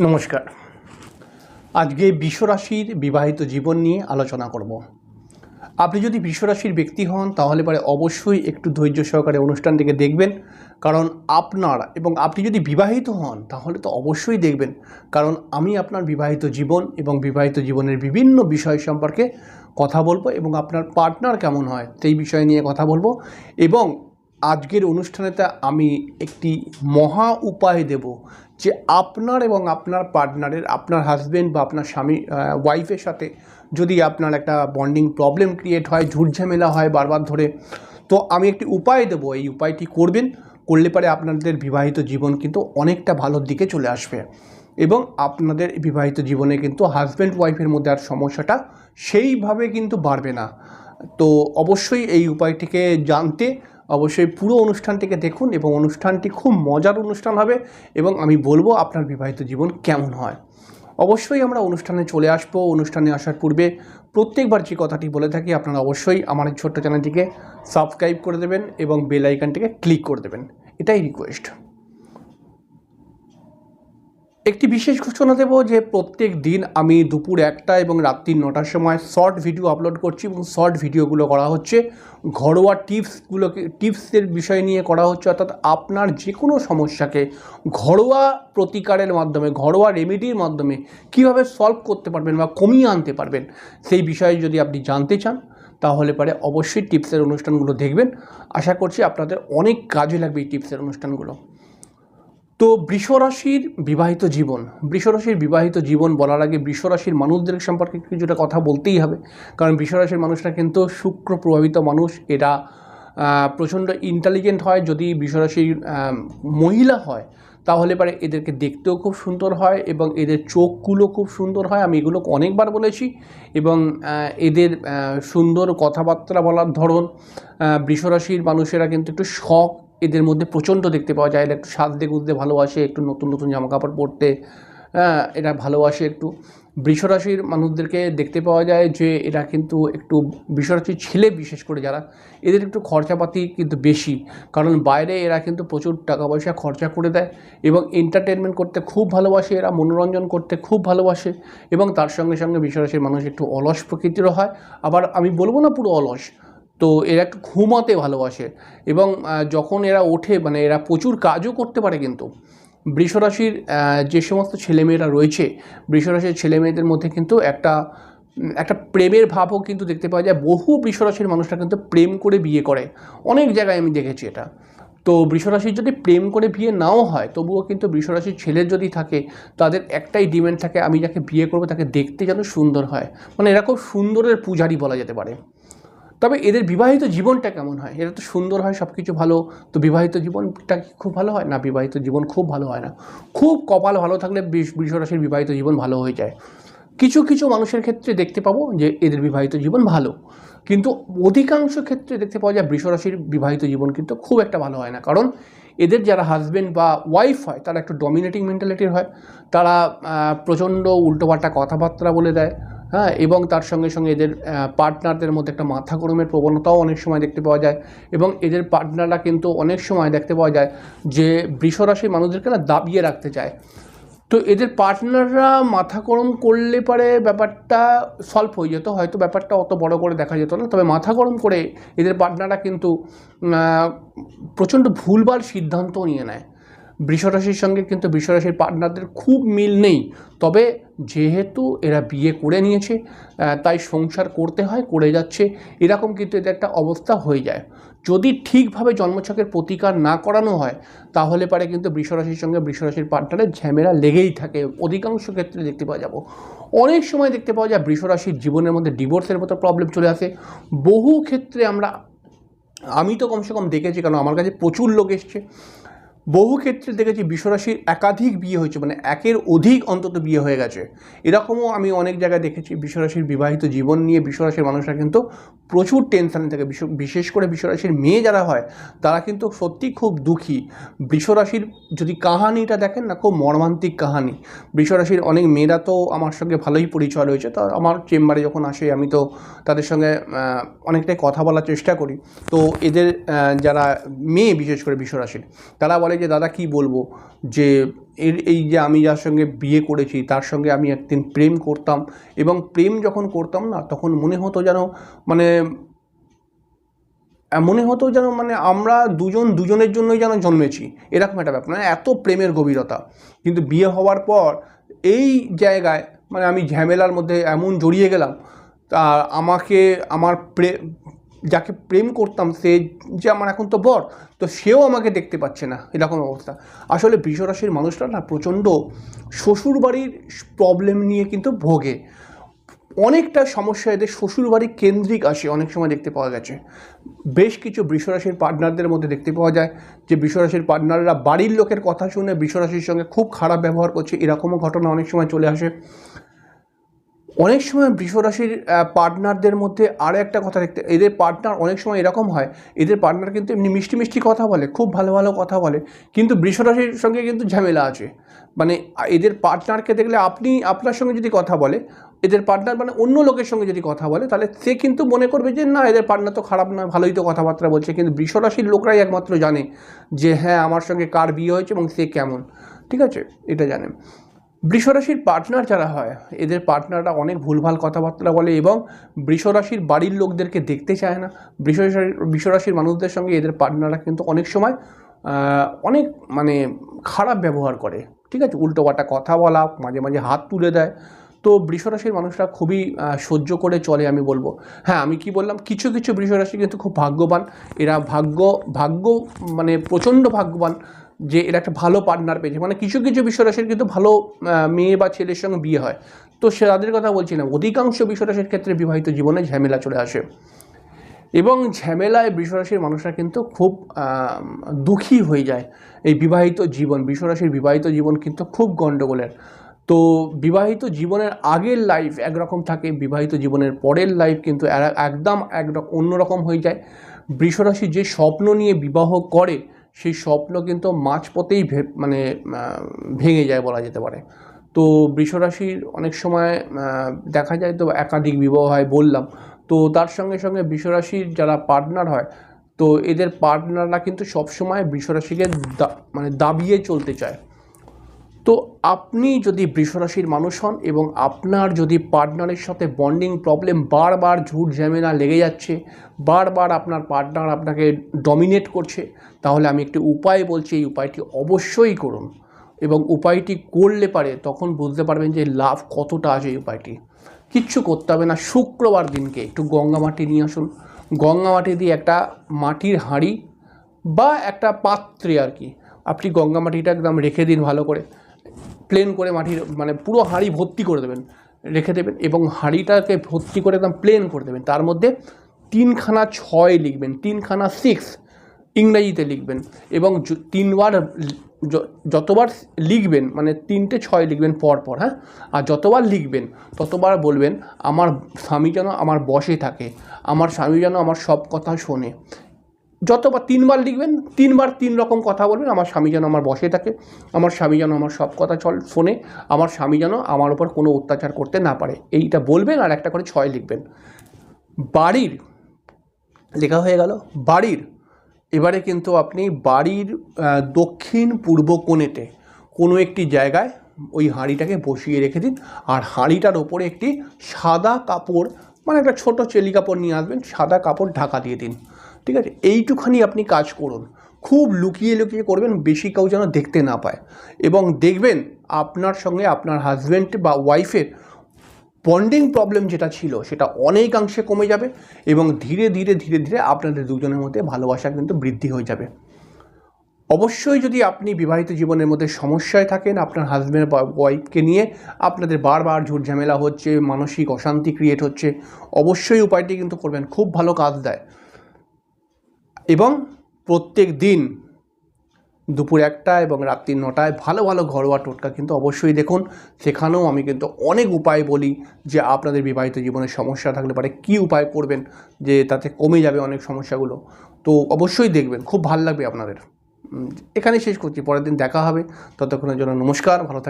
নমস্কার। আজকে বিশ্বরাশির বিবাহিত জীবন নিয়ে আলোচনা করব। আপনি যদি বিশ্বরাশির ব্যক্তি হন, তাহলে পরে অবশ্যই একটু ধৈর্য সহকারে অনুষ্ঠানটিকে দেখবেন। কারণ আপনার এবং আপনি যদি বিবাহিত হন, তাহলে তো অবশ্যই দেখবেন। কারণ আমি আপনার বিবাহিত জীবন এবং বিবাহিত জীবনের বিভিন্ন বিষয় সম্পর্কে কথা বলব এবং আপনার পার্টনার কেমন হয়, সেই বিষয় নিয়ে কথা বলব। এবং আজকের অনুষ্ঠানেতে আমি একটি মহা উপায় দেব যে আপনার এবং আপনার পার্টনারের আপনার হাজব্যান্ড বা আপনার স্বামী ওয়াইফের সাথে যদি আপনার একটা বন্ডিং প্রবলেম ক্রিয়েট হয় ঝুটঝামেলা হয় বারবার ধরে, তো আমি একটি উপায় দেবো। এই উপায়টি করবেন, করলে পারে আপনাদের বিবাহিত জীবন কিন্তু অনেকটা ভালোর দিকে চলে আসবে এবং আপনাদের বিবাহিত জীবনে কিন্তু হাজব্যান্ড ওয়াইফের মধ্যে আর সমস্যাটা সেইভাবে কিন্তু বাড়বে না। তো অবশ্যই এই উপায়টিকে জানতে অবশ্যই পুরো অনুষ্ঠানটিকে দেখুন এবং অনুষ্ঠানটি খুব মজার অনুষ্ঠান হবে এবং আমি বলব আপনার বিবাহিত জীবন কেমন হয়। অবশ্যই আমরা অনুষ্ঠানে চলে আসব। অনুষ্ঠানে আসার পূর্বে প্রত্যেকবার যে কথাটি বলে থাকি, আপনারা অবশ্যই আমার ছোট্ট চ্যানেলটিকে সাবস্ক্রাইব করে দেবেন এবং বেল আইকনটিকে ক্লিক করে দেবেন। এটাই রিকোয়েস্ট একটি বিশেষ ঘোষণা দেব যে প্রত্যেক দিন আমি দুপুর একটা এবং রাত্রি নটার সময় শর্ট ভিডিও আপলোড করছি এবং শর্ট ভিডিওগুলো করা হচ্ছে। ঘরোয়া টিপসগুলোকে টিপসের বিষয় নিয়ে করা হচ্ছে। অর্থাৎ আপনার যে কোনো সমস্যাকে ঘরোয়া প্রতিকারের মাধ্যমে, ঘরোয়া রেমেডির মাধ্যমে কীভাবে সলভ করতে পারবেন বা কমিয়ে আনতে পারবেন, সেই বিষয়ে যদি আপনি জানতে চান, তাহলে পরে অবশ্যই টিপসের অনুষ্ঠানগুলো দেখবেন। আশা করছি আপনাদের অনেক কাজে লাগবে এই টিপসের অনুষ্ঠানগুলো। তো বৃষরাশির বিবাহিত জীবন, বৃষরাশির বিবাহিত জীবন বলার আগে বৃষরাশির মানুষদের সম্পর্কে কিছুটা কথা বলতেই হবে। কারণ বৃষরাশির মানুষরা কিন্তু শুক্র প্রভাবিত মানুষ, এরা প্রচণ্ড ইন্টেলিজেন্ট হয়। যদি বৃষরাশির মহিলা হয়, তাহলে পরে এদেরকে দেখতেও খুব সুন্দর হয় এবং এদের চোখগুলো খুব সুন্দর হয়। আমি এগুলো অনেকবার বলেছি এবং এদের সুন্দর কথাবার্তা বলার ধরন বৃষরাশির মানুষেরা কিন্তু একটু শখ এদের মধ্যে প্রচণ্ড দেখতে পাওয়া যায়। এরা একটু সাজতে গুজতে ভালোবাসে, একটু নতুন নতুন জামা কাপড় পরতে। হ্যাঁ এরা ভালোবাসে একটু। বৃষরাশির মানুষদেরকে দেখতে পাওয়া যায় যে, এরা কিন্তু একটু বৃষরাশির ছেলে বিশেষ করে যারা, এদের একটু খরচাপাতি কিন্তু বেশি। কারণ বাইরে এরা কিন্তু প্রচুর টাকা পয়সা খরচা করে দেয় এবং এন্টারটেনমেন্ট করতে খুব ভালোবাসে এরা, মনোরঞ্জন করতে খুব ভালোবাসে এবং তার সঙ্গে সঙ্গে বৃষরাশির মানুষ একটু অলস প্রকৃতিরও হয়। আবার আমি বলব না পুরো অলস তো এরা ঘুমাতে ভালোবাসে এবং যখন এরা ওঠে মানে এরা প্রচুর কাজও করতে পারে কিন্তু। বৃষরাশির যে সমস্ত ছেলেমেয়েরা রয়েছে, বৃষরাশির ছেলেমেয়েদের মধ্যে কিন্তু একটা একটা প্রেমের ভাবও কিন্তু দেখতে পাওয়া যায়। বহু বৃষরাশির মানুষরা কিন্তু প্রেম করে বিয়ে করে। অনেক জায়গায় আমি দেখেছি এটা। তো বৃষরাশির যদি প্রেম করে বিয়ে নাও হয়, তবুও কিন্তু বৃষরাশির ছেলে যদি থাকে, তাদের একটাই ডিমান্ড থাকে, আমি যাকে বিয়ে করব, তাকে দেখতে যেন সুন্দর হয়। মানে এরা খুব সুন্দরের পূজারি বলা যেতে পারে। তবে এদের বিবাহিত জীবনটা কেমন হয়? এরা তো সুন্দর হয় সব কিছু ভালো। তো বিবাহিত জীবনটা কি খুব ভালো হয়? না, বিবাহিত জীবন খুব ভালো হয় না। খুব কপাল ভালো থাকলে বৃষ- বৃষরাশির বিবাহিত জীবন ভালো হয়ে যায়। কিছু কিছু মানুষের ক্ষেত্রে দেখতে পাবো যে এদের বিবাহিত জীবন ভালো। কিন্তু অধিকাংশ ক্ষেত্রে দেখতে পাওয়া যায় বৃষরাশির বিবাহিত জীবন কিন্তু খুব একটা ভালো হয় না। কারণ এদের যারা হাজব্যান্ড বা ওয়াইফ হয়, তারা একটু ডমিনেটিং মেন্টালিটির হয়। তারা প্রচণ্ড উল্টোপাল্টা কথাবার্তা বলে দেয়। হ্যাঁ এবং তার সঙ্গে সঙ্গে এদের পার্টনারদের মধ্যে একটা মাথা গরমের প্রবণতাও অনেক সময় দেখতে পাওয়া যায়। এবং এদের পার্টনাররা কিন্তু অনেক সময় দেখতে পাওয়া যায় যে বৃষরাশির মানুষদেরকে না দাবিয়ে রাখতে চায়। তো এদের পার্টনাররা মাথা গরম করলে পারে ব্যাপারটা সলভ হয়ে যেত, হয়তো ব্যাপারটা অত বড় করে দেখা যেত না। তবে মাথা গরম করে এদের পার্টনাররা কিন্তু প্রচণ্ড ভুলভাল সিদ্ধান্তও নিয়ে নেয়। বৃষরাশির সঙ্গে কিন্তু বৃষরাশির পার্টনারদের খুব মিল নেই। তবে যেহেতু এরা বিয়ে করে নিয়েছে তাই সংসার করতে হয়, করে যাচ্ছে, এরকম কিন্তু এদের একটা অবস্থা হয়ে যায়। যদি ঠিকভাবে জন্মছকের প্রতিকার না করানো হয়, তাহলে পারে কিন্তু বৃষরাশির সঙ্গে বৃষরাশির পার্টনারের ঝামেলা লেগেই থাকে। অধিকাংশ ক্ষেত্রে দেখতে পাওয়া যাব। অনেক সময় দেখতে পাওয়া যায় বৃষরাশির জীবনের মধ্যে ডিভোর্সের মতো প্রবলেম চলে আসে। বহু ক্ষেত্রে আমরা, আমি তো কমসে কম দেখেছি কারণ আমার কাছে প্রচুর লোক এসছে। বহু ক্ষেত্রে দেখেছি বিশ্বরাশির একাধিক বিয়ে হয়েছে মানে একের অধিক অন্তত বিয়ে হয়ে গেছে। এরকমও আমি অনেক জায়গায় দেখেছি বিশ্বরাশির বিবাহিত জীবন নিয়ে বিশ্বরাশির মানুষরা কিন্তু প্রচুর টেনশানে থাকে। বিশ- বিশেষ করে বিশ্বরাশির মেয়ে যারা হয়, তারা কিন্তু সত্যি খুব দুঃখী। বৃষরাশির যদি কাহানিটা দেখেন না, খুব মর্মান্তিক কাহানি। বৃষরাশির অনেক মেয়েরা তো আমার সঙ্গে ভালোই পরিচয় রয়েছে, তো আমার চেম্বারে যখন আসে, আমি তো তাদের সঙ্গে অনেকটাই কথা বলার চেষ্টা করি। তো এদের যারা মেয়ে, বিশেষ করে বিশ্বরাশির, তারা বলে যে, দাদা, কি বলব? যে, এর, এই যে, আমি যার সঙ্গে বিয়ে করেছি, তার সঙ্গে আমি একদিন প্রেম করতাম। এবং প্রেম যখন করতাম না, তখন মনে হতো যেন মানে মনে হতো যেন মানে আমরা দুজন, দুজনের জন্যই যেন জন্মেছি। এরকম একটা ব্যাপার। মানে এত প্রেমের গভীরতা। কিন্তু বিয়ে হওয়ার পর, এই জায়গায় মানে আমি ঝামেলার মধ্যে এমন জড়িয়ে গেলাম, তা, আমাকে, আমার যাকে প্রেম করতাম সে যে আমার এখন তো বর, তো সেও আমাকে দেখতে পাচ্ছে না, এরকম অবস্থা। আসলে বৃষরাশির মানুষরা না প্রচণ্ড শ্বশুরবাড়ির প্রবলেম নিয়ে কিন্তু ভোগে। অনেকটা সমস্যা এদের শ্বশুরবাড়ি কেন্দ্রিক আসে, অনেক সময় দেখতে পাওয়া গেছে। বেশ কিছু বৃষরাশির পার্টনারদের মধ্যে দেখতে পাওয়া যায়, যে বৃষরাশির পার্টনাররা বাড়ির লোকের কথা শুনে বৃষরাশির সঙ্গে খুব খারাপ ব্যবহার করছে, এরকমও ঘটনা অনেক সময় চলে আসে। অনেক সময় বৃষরাশির পার্টনারদের মধ্যে আরও একটা কথা দেখতে, এদের পার্টনার অনেক সময় এরকম হয়, এদের পার্টনার কিন্তু এমনি মিষ্টি মিষ্টি কথা বলে, খুব ভালো ভালো কথা বলে, কিন্তু বৃষরাশির সঙ্গে কিন্তু ঝামেলা আছে। মানে এদের পার্টনারকে দেখলে আপনি, আপনার সঙ্গে যদি কথা বলে, এদের পার্টনার মানে অন্য লোকের সঙ্গে যদি কথা বলে, তাহলে সে কিন্তু মনে করবে যে, না, এদের পার্টনার তো খারাপ নয় ভালোই তো কথাবার্তা বলছে। কিন্তু বৃষরাশির লোকরাই একমাত্র জানে যে হ্যাঁ আমার সঙ্গে কার বিয়ে হয়েছে এবং সে কেমন। ঠিক আছে? এটা জানে। বৃষরাশির পার্টনার যারা হয়, এদের পার্টনাররা অনেক ভুলভাল কথাবার্তা বলে এবং বৃষরাশির বাড়ির লোকদেরকে দেখতে চায় না। বৃষরাশির বৃষরাশির মানুষদের সঙ্গে এদের পার্টনাররা কিন্তু অনেক সময় অনেক মানে খারাপ ব্যবহার করে। ঠিক আছে? উল্টোপাল্টা কথা বলা, মাঝে মাঝে হাত তুলে দেয়। তো বৃষরাশির মানুষরা খুবই সহ্য করে চলে আমি বলব। হ্যাঁ আমি কি বললাম? কিছু কিছু বৃষরাশি কিন্তু খুব ভাগ্যবান। এরা ভাগ্য ভাগ্য মানে প্রচণ্ড ভাগ্যবান। যে এরা একটা ভালো পার্টনার পেয়েছে। মানে কিছু কিছু বিশ্বরাশির কিন্তু ভালো মেয়ে বা ছেলের সঙ্গে বিয়ে হয়। তো সে তাদের কথা বলছি না। অধিকাংশ বিশ্বরাশির ক্ষেত্রে বিবাহিত জীবনে ঝামেলা চলে আসে। এবং ঝামেলায় বৃষরাশির মানুষরা কিন্তু খুব দুঃখী হয়ে যায় এই বিবাহিত জীবন। বৃষরাশির বিবাহিত জীবন কিন্তু খুব গণ্ডগোলের তো বিবাহিত জীবনের আগের লাইফ একরকম থাকে, বিবাহিত জীবনের পরের লাইফ কিন্তু একদম একরকম, অন্যরকম হয়ে যায়। বৃষরাশি যে স্বপ্ন নিয়ে বিবাহ করে সেই স্বপ্ন কিন্তু মাঝপথেই ভে- মানে ভেঙে যায় বলা যেতে পারে। তো বৃষরাশির অনেক সময় দেখা যায় তো একাধিক বিবাহ হয় বললাম। তো তার সঙ্গে সঙ্গে বৃষরাশির যারা পার্টনার হয়, তো এদের পার্টনাররা কিন্তু সবসময় বৃষরাশিকে মানে দাবিয়ে চলতে চায়। তো আপনি যদি বৃষরাশির মানুষ হন এবং আপনার যদি পার্টনারের সাথে বন্ডিং প্রবলেম বারবার ঝুট ঝামেলা লেগে যাচ্ছে, বারবার আপনার পার্টনার আপনাকে ডমিনেট করছে, তাহলে আমি একটি উপায় বলছি, এই উপায়টি অবশ্যই করুন। এবং উপায়টি করলে পারে তখন বুঝতে পারবেন যে লাভ কতটা আছে এই উপায়টি। কিচ্ছু করতে হবে না, শুক্রবার দিনকে একটু গঙ্গা মাটি নিয়ে আসুন। গঙ্গা মাটি দিয়ে একটা মাটির হাঁড়ি বা একটা পাত্রে আর কি। আপনি গঙ্গা মাটিটা একদম রেখে দিন ভালো করে। প্লেন করে মাটির মানে পুরো হাঁড়ি ভর্তি করে দেবেন, রেখে দেবেন এবং হাঁড়িটাকে ভর্তি করে একদম প্লেন করে দেবেন। তার মধ্যে তিনখানা ছয় লিখবেন, তিনখানা সিক্স ইংরাজিতে লিখবেন এবং তিনবার যতবার লিখবেন মানে তিনটে ছয় লিখবেন পর পর হ্যাঁ? আর যতবার লিখবেন, ততবার বলবেন, আমার স্বামী যেন আমার বসে থাকে, আমার স্বামী যেন আমার সব কথা শোনে। যতবার তিনবার লিখবেন, তিনবার তিন রকম কথা বলবেন, আমার স্বামী যেন আমার বসে থাকে, আমার স্বামী যেন আমার সব কথা চল, শোনে, আমার স্বামী যেন আমার ওপর কোনো অত্যাচার করতে না পারে। এইটা বলবেন আর একটা করে ছয় লিখবেন। বাড়ির, লেখা হয়ে গেল, বাড়ির, এবারে কিন্তু আপনি বাড়ির দক্ষিণ পূর্ব কোণেতে কোনো একটি জায়গায় ওই হাঁড়িটাকে বসিয়ে রেখে দিন আর হাঁড়িটার ওপরে একটি সাদা কাপড় মানে একটা ছোট চেলি কাপড় নিয়ে আসবেন, সাদা কাপড় ঢাকা দিয়ে দিন। ঠিক আছে? এইটুখানি আপনি কাজ করুন। খুব লুকিয়ে লুকিয়ে করবেন, বেশি কেউ যেন দেখতে না পায়। এবং দেখবেন আপনার সঙ্গে আপনার হাজব্যান্ড বা ওয়াইফের বন্ডিং প্রবলেম যেটা ছিল, সেটা অনেকাংশে কমে যাবে এবং ধীরে ধীরে ধীরে ধীরে আপনাদের দুজনের মধ্যে ভালোবাসা কিন্তু বৃদ্ধি হয়ে যাবে। অবশ্যই যদি আপনি বিবাহিত জীবনের মধ্যে সমস্যায় থাকেন আপনার হাজব্যান্ড বা ওয়াইফকে নিয়ে, আপনাদের বারবার ঝুট ঝামেলা হচ্ছে, মানসিক অশান্তি ক্রিয়েট হচ্ছে, অবশ্যই উপায়টি কিন্তু করবেন। খুব ভালো কাজ দেয়। এবং প্রত্যেক দিন দুপুর একটা এবং রাত্রি নটায় ভালো ভালো ঘরোয়া টোটকা কিন্তু অবশ্যই দেখুন। সেখানেও আমি কিন্তু অনেক উপায় বলি যে আপনাদের বিবাহিত জীবনে সমস্যা থাকলে পারে কী উপায় করবেন যে তাতে কমে যাবে অনেক সমস্যাগুলো। তো অবশ্যই দেখবেন খুব ভালো লাগবে আপনাদের। উম, এখানে শেষ করছি পরের দিন দেখা হবে। ততক্ষণের জন্য নমস্কার ভালো থাকবেন।